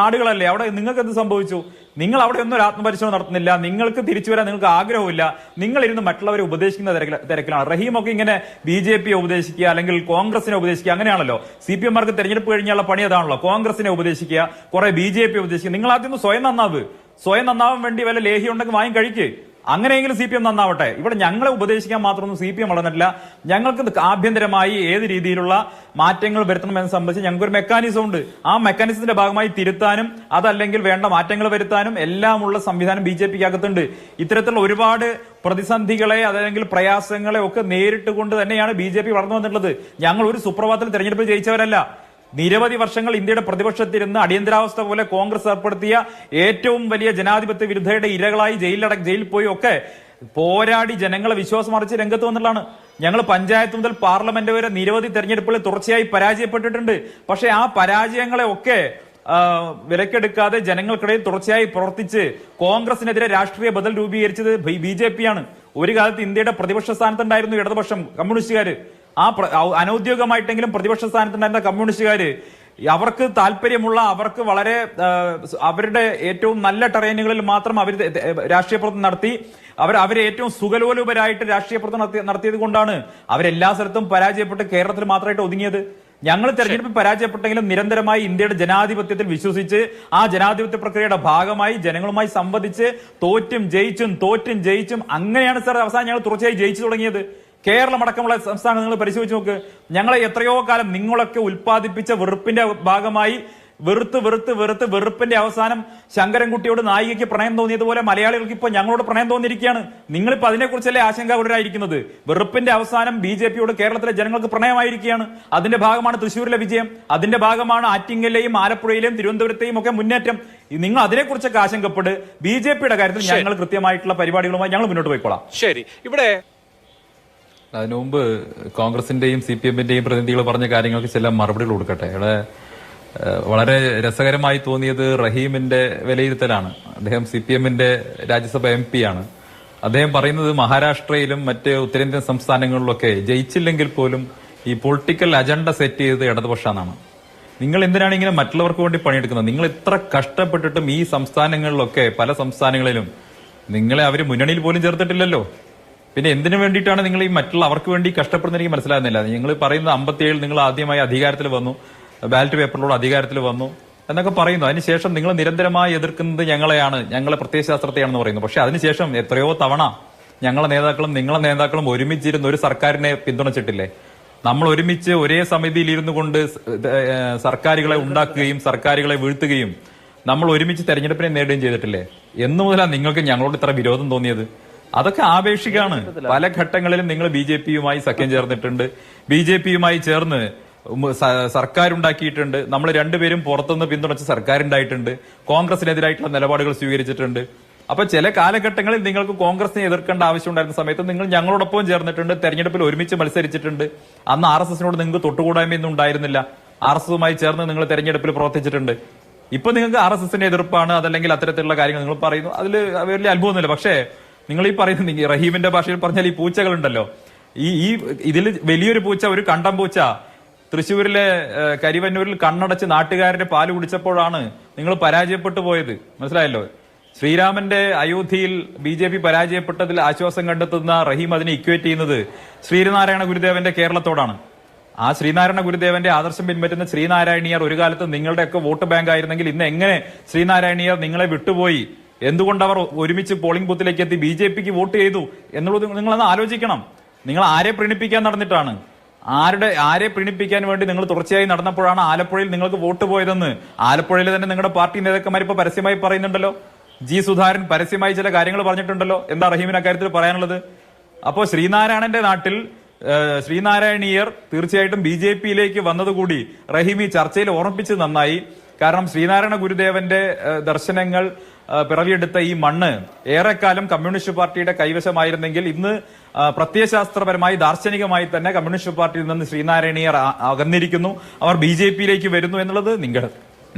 നാടുകളല്ലേ? അവിടെ നിങ്ങൾക്ക് എന്ത് സംഭവിച്ചു? നിങ്ങൾ അവിടെ ഒന്നും ഒരു ആത്മപരിശോധന നടത്തുന്നില്ല. നിങ്ങൾക്ക് തിരിച്ചു വരാൻ നിങ്ങൾക്ക് ആഗ്രഹമില്ല നിങ്ങൾ ഇരുന്ന് മറ്റുള്ളവരെ ഉപദേശിക്കുന്ന തിരക്കില- തിരക്കിലാണ്. റഹീമൊക്കെ ഇങ്ങനെ ബി ജെ പിയെ ഉപദേശിക്കുക അല്ലെങ്കിൽ കോൺഗ്രസിനെ ഉപദേശിക്കുക അങ്ങനെയാണല്ലോ. സി പി എമാർക്ക് തെരഞ്ഞെടുപ്പ് കഴിഞ്ഞുള്ള പണി അതാണല്ലോ. കോൺഗ്രസിനെ ഉപദേശിക്കുക കുറെ ബി ജെ പി ഉപദേശിക്കുക. നിങ്ങൾ ആദ്യം സ്വയം നന്നാവ്. സ്വയം നന്നാവാൻ വേണ്ടി വല്ല ലേഹി ഉണ്ടെങ്കിൽ വാങ്ങി കഴിക്ക്. അങ്ങനെയെങ്കിലും സി പി എം നന്നാവട്ടെ. ഇവിടെ ഞങ്ങളെ ഉപദേശിക്കാൻ മാത്രമൊന്നും സി പി എം വളർന്നിട്ടില്ല. ഞങ്ങൾക്ക് ആഭ്യന്തരമായി ഏത് രീതിയിലുള്ള മാറ്റങ്ങൾ വരുത്തണമെന്ന് സംബന്ധിച്ച് ഞങ്ങൾക്ക് ഒരു മെക്കാനിസം ഉണ്ട്. ആ മെക്കാനിസത്തിന്റെ ഭാഗമായി തിരുത്താനും അതല്ലെങ്കിൽ വേണ്ട മാറ്റങ്ങൾ വരുത്താനും എല്ലാമുള്ള സംവിധാനം ബി ജെ പിക്ക് അകത്തുണ്ട് ഇത്തരത്തിലുള്ള ഒരുപാട് പ്രതിസന്ധികളെ അതല്ലെങ്കിൽ പ്രയാസങ്ങളെ ഒക്കെ നേരിട്ട് കൊണ്ട് തന്നെയാണ് ബി ജെ പി വളർന്നു വന്നിട്ടുള്ളത്. ഞങ്ങൾ ഒരു സുപ്രഭാതത്തിൽ തെരഞ്ഞെടുപ്പ് ജയിച്ചവരല്ല. നിരവധി വർഷങ്ങൾ ഇന്ത്യയുടെ പ്രതിപക്ഷത്തിരുന്ന് അടിയന്തരാവസ്ഥ പോലെ കോൺഗ്രസ് ഏർപ്പെടുത്തിയ ഏറ്റവും വലിയ ജനാധിപത്യ വിരുദ്ധയുടെ ഇരകളായി ജയിലട ജയിലിൽ പോയി ഒക്കെ പോരാടി ജനങ്ങളെ വിശ്വാസം അറിച്ച് രംഗത്ത് വന്നിട്ടുള്ളതാണ്. ഞങ്ങൾ പഞ്ചായത്ത് മുതൽ പാർലമെന്റ് വരെ നിരവധി തെരഞ്ഞെടുപ്പുകളിൽ തുടർച്ചയായി പരാജയപ്പെട്ടിട്ടുണ്ട്. പക്ഷേ ആ പരാജയങ്ങളെ ഒക്കെ വിലക്കെടുക്കാതെ ജനങ്ങൾക്കിടയിൽ തുടർച്ചയായി പ്രവർത്തിച്ച് കോൺഗ്രസിനെതിരെ രാഷ്ട്രീയ ബദൽ രൂപീകരിച്ചത് ബി ജെ ഒരു കാലത്ത് ഇന്ത്യയുടെ പ്രതിപക്ഷ സ്ഥാനത്തുണ്ടായിരുന്നു ഇടതുപക്ഷം കമ്മ്യൂണിസ്റ്റുകാര്. ആ അനൌദ്യോഗികമായിട്ടെങ്കിലും പ്രതിപക്ഷ സ്ഥാനത്തുണ്ടായിരുന്ന കമ്മ്യൂണിസ്റ്റുകാര് അവർക്ക് താല്പര്യമുള്ള അവർക്ക് വളരെ അവരുടെ ഏറ്റവും നല്ല ടെറൈനുകളിൽ മാത്രം അവർ രാഷ്ട്രീയ പ്രവർത്തനം നടത്തി. അവർ അവരെ ഏറ്റവും സുഖലോലുപരായിട്ട് രാഷ്ട്രീയ പ്രവർത്തനം നടത്തി- നടത്തിയത് കൊണ്ടാണ് അവരെല്ലാ സ്ഥലത്തും പരാജയപ്പെട്ട് കേരളത്തിൽ മാത്രമായിട്ട് ഒതുങ്ങിയത്. ഞങ്ങൾ തെരഞ്ഞെടുപ്പ് പരാജയപ്പെട്ടെങ്കിലും നിരന്തരമായി ഇന്ത്യയുടെ ജനാധിപത്യത്തിൽ വിശ്വസിച്ച് ആ ജനാധിപത്യ പ്രക്രിയയുടെ ഭാഗമായി ജനങ്ങളുമായി സംവദിച്ച് തോറ്റും ജയിച്ചും തോറ്റും ജയിച്ചും അങ്ങനെയാണ് സാർ അവസാനം ഞങ്ങൾ തുടർച്ചയായി ജയിച്ചു തുടങ്ങിയത്. കേരളം അടക്കമുള്ള സംസ്ഥാനം നിങ്ങൾ പരിശോധിച്ച് നോക്ക്. ഞങ്ങളെ എത്രയോ കാലം നിങ്ങളൊക്കെ ഉൽപ്പാദിപ്പിച്ച വെറുപ്പിന്റെ ഭാഗമായി വെറുത്ത് വെറുത്ത് വെറുത്ത് വെറുപ്പിന്റെ അവസാനം ശങ്കരൻകുട്ടിയോട് നായികയ്ക്ക് പ്രണയം തോന്നിയതുപോലെ മലയാളികൾക്ക് ഇപ്പൊ ഞങ്ങളോട് പ്രണയം തോന്നിയിരിക്കുകയാണ്. നിങ്ങളിപ്പോ അതിനെക്കുറിച്ചല്ലേ ആശങ്കാകുലരായിരിക്കുന്നത്? വെറുപ്പിന്റെ അവസാനം ബി ജെ പിയോട് കേരളത്തിലെ ജനങ്ങൾക്ക് പ്രണയമായിരിക്കുകയാണ്. അതിന്റെ ഭാഗമാണ് തൃശ്ശൂരിലെ വിജയം. അതിന്റെ ഭാഗമാണ് ആറ്റിങ്ങലിലെയും ആലപ്പുഴയിലെയും തിരുവനന്തപുരത്തെയും ഒക്കെ മുന്നേറ്റം. നിങ്ങൾ അതിനെക്കുറിച്ചൊക്കെ ആശങ്കപ്പെട്ട് ബി ജെ പിയുടെ കാര്യത്തിൽ ഞങ്ങൾ കൃത്യമായിട്ടുള്ള പരിപാടികളുമായി ഞങ്ങൾ മുന്നോട്ട് പോയിക്കോളാം. ശരി. ഇവിടെ അതിനു മുമ്പ് കോൺഗ്രസിന്റെയും സി പി എമ്മിന്റെയും പ്രതിനിധികൾ പറഞ്ഞ കാര്യങ്ങൾക്ക് ചില മറുപടികൾ കൊടുക്കട്ടെ. ഇവിടെ വളരെ രസകരമായി തോന്നിയത് റഹീമിന്റെ വിലയിരുത്തലാണ്. അദ്ദേഹം സി പി എമ്മിന്റെ രാജ്യസഭ എം പി ആണ്. അദ്ദേഹം പറയുന്നത് മഹാരാഷ്ട്രയിലും മറ്റ് ഉത്തരേന്ത്യൻ സംസ്ഥാനങ്ങളിലൊക്കെ ജയിച്ചില്ലെങ്കിൽ പോലും ഈ പൊളിറ്റിക്കൽ അജണ്ട സെറ്റ് ചെയ്തത് ഇടതുപക്ഷാന്നാണ്. നിങ്ങൾ എന്തിനാണ് ഇങ്ങനെ മറ്റുള്ളവർക്ക് വേണ്ടി പണിയെടുക്കുന്നത്? നിങ്ങൾ ഇത്ര കഷ്ടപ്പെട്ടിട്ടും ഈ സംസ്ഥാനങ്ങളിലൊക്കെ പല സംസ്ഥാനങ്ങളിലും നിങ്ങളെ അവർ മുന്നണിയിൽ പോലും ചേർത്തിട്ടില്ലല്ലോ. പിന്നെ എന്തിനു വേണ്ടിയിട്ടാണ് നിങ്ങൾ ഈ മറ്റുള്ള അവർക്ക് വേണ്ടി കഷ്ടപ്പെടുന്ന എനിക്ക് മനസ്സിലാകുന്നില്ല. നിങ്ങൾ പറയുന്നത് അമ്പത്തിയേഴ് നിങ്ങൾ ആദ്യമായി അധികാരത്തിൽ വന്നു. ബാലറ്റ് പേപ്പറിലൂടെ അധികാരത്തിൽ വന്നു. എന്നൊക്കെ പറയുന്നു. അതിനുശേഷം നിങ്ങൾ നിരന്തരമായി എതിർക്കുന്നത് ഞങ്ങളെയാണ്. ഞങ്ങളെ പ്രത്യയശാസ്ത്രത്തെയാണെന്ന് പറയുന്നു. പക്ഷെ അതിനുശേഷം എത്രയോ തവണ ഞങ്ങളെ നേതാക്കളും നിങ്ങളെ നേതാക്കളും ഒരുമിച്ചിരുന്ന് ഒരു സർക്കാരിനെ പിന്തുണച്ചിട്ടില്ലേ? നമ്മൾ ഒരുമിച്ച് ഒരേ സമിതിയിൽ ഇരുന്നു കൊണ്ട് സർക്കാരുകളെ ഉണ്ടാക്കുകയും സർക്കാരുകളെ വീഴ്ത്തുകയും നമ്മൾ ഒരുമിച്ച് തെരഞ്ഞെടുപ്പിനെ നേടുകയും ചെയ്തിട്ടില്ലേ? എന്നു മുതലാണ് നിങ്ങൾക്ക് ഞങ്ങളോട് ഇത്ര വിരോധം തോന്നിയത്. അതൊക്കെ ആപേക്ഷികാണ് പല ഘട്ടങ്ങളിലും നിങ്ങൾ ബി ജെ പിയുമായി സഖ്യം ചേർന്നിട്ടുണ്ട്. ബി ജെ പിയുമായി ചേർന്ന് സർക്കാരുണ്ടാക്കിയിട്ടുണ്ട്. നമ്മൾ രണ്ടുപേരും പുറത്തുനിന്ന് പിന്തുണച്ച് സർക്കാരുണ്ടായിട്ടുണ്ട്. കോൺഗ്രസിനെതിരായിട്ടുള്ള നിലപാടുകൾ സ്വീകരിച്ചിട്ടുണ്ട്. അപ്പൊ ചില കാലഘട്ടങ്ങളിൽ നിങ്ങൾക്ക് കോൺഗ്രസിനെ എതിർക്കേണ്ട ആവശ്യമുണ്ടായിരുന്ന സമയത്ത് നിങ്ങൾ ഞങ്ങളോടൊപ്പം ചേർന്നിട്ടുണ്ട് തെരഞ്ഞെടുപ്പിൽ ഒരുമിച്ച് മത്സരിച്ചിട്ടുണ്ട്. അന്ന് ആർ എസ് എസിനോട് നിങ്ങൾക്ക് തൊട്ടുകൂടായ്മയൊന്നും ഉണ്ടായിരുന്നില്ല. ആർ എസ് എസുമായി ചേർന്ന് നിങ്ങൾ തെരഞ്ഞെടുപ്പിൽ പ്രവർത്തിച്ചിട്ടുണ്ട്. ഇപ്പൊ നിങ്ങൾക്ക് ആർ എസ് എസിന്റെ എതിർപ്പാണ് അതല്ലെങ്കിൽ അത്തരത്തിലുള്ള കാര്യങ്ങൾ നിങ്ങൾ പറയുന്നു. അതിൽ വലിയ അത്ഭുതമൊന്നുമില്ല. പക്ഷേ നിങ്ങൾ ഈ പറയുന്ന റഹീമിന്റെ ഭാഷയിൽ പറഞ്ഞാൽ ഈ പൂച്ചകളുണ്ടല്ലോ. ഈ ഈ ഇതിൽ വലിയൊരു പൂച്ച ഒരു കണ്ടം പൂച്ച തൃശ്ശൂരിലെ കരിവന്നൂരിൽ കണ്ണടച്ച് നാട്ടുകാരുടെ പാൽ കുടിച്ചപ്പോഴാണ് നിങ്ങൾ പരാജയപ്പെട്ടു പോയത്. മനസ്സിലായല്ലോ? ശ്രീരാമന്റെ അയോധ്യയിൽ ബി ജെ പി പരാജയപ്പെട്ടതിൽ ആശ്വാസം കണ്ടെത്തുന്ന റഹീം അതിനെ ഇക്വേറ്റ് ചെയ്യുന്നത് ശ്രീനാരായണ ഗുരുദേവന്റെ കേരളത്തോടാണ്. ആ ശ്രീനാരായണ ഗുരുദേവന്റെ ആദർശം പിൻപറ്റുന്ന ശ്രീനാരായണീയർ ഒരു കാലത്ത് നിങ്ങളുടെയൊക്കെ വോട്ട് ബാങ്ക് ആയിരുന്നെങ്കിൽ ഇന്ന് എങ്ങനെ ശ്രീനാരായണീയർ നിങ്ങളെ വിട്ടുപോയി? എന്തുകൊണ്ട് അവർ ഒരുമിച്ച് പോളിംഗ് ബൂത്തിലേക്ക് എത്തി ബി ജെ പിക്ക് വോട്ട് ചെയ്തു എന്നുള്ളത് നിങ്ങളൊന്ന് ആലോചിക്കണം. നിങ്ങൾ ആരെ പ്രീണിപ്പിക്കാൻ നടന്നിട്ടാണ്? ആരുടെ ആരെ പ്രീണിപ്പിക്കാൻ വേണ്ടി നിങ്ങൾ തുടർച്ചയായി നടന്നപ്പോഴാണ് ആലപ്പുഴയിൽ നിങ്ങൾക്ക് വോട്ട് പോയതെന്ന്? ആലപ്പുഴയിൽ തന്നെ നിങ്ങളുടെ പാർട്ടി നേതാക്കന്മാർ ഇപ്പൊ പരസ്യമായി പറയുന്നുണ്ടല്ലോ. ജി സുധാരൻ പരസ്യമായി ചില കാര്യങ്ങൾ പറഞ്ഞിട്ടുണ്ടല്ലോ. എന്താ റഹീമിന് അക്കാര്യത്തിൽ പറയാനുള്ളത്? അപ്പോൾ ശ്രീനാരായണന്റെ നാട്ടിൽ ശ്രീനാരായണീയർ തീർച്ചയായിട്ടും ബി ജെ പിയിലേക്ക് വന്നതുകൂടി റഹീം ഈ ചർച്ചയിൽ ഓർമ്മിപ്പിച്ചത് നന്നായി. കാരണം ശ്രീനാരായണ ഗുരുദേവന്റെ ദർശനങ്ങൾ പിറവിയെടുത്ത ഈ മണ്ണ് ഏറെക്കാലം കമ്മ്യൂണിസ്റ്റ് പാർട്ടിയുടെ കൈവശമായിരുന്നെങ്കിൽ ഇന്ന് പ്രത്യയശാസ്ത്രപരമായി ദാർശനികമായി തന്നെ കമ്മ്യൂണിസ്റ്റ് പാർട്ടിയിൽ നിന്ന് ശ്രീനാരായണീയർ അകന്നിരിക്കുന്നു. അവർ ബി ജെ പിയിലേക്ക് വരുന്നു എന്നുള്ളത് നിങ്ങൾ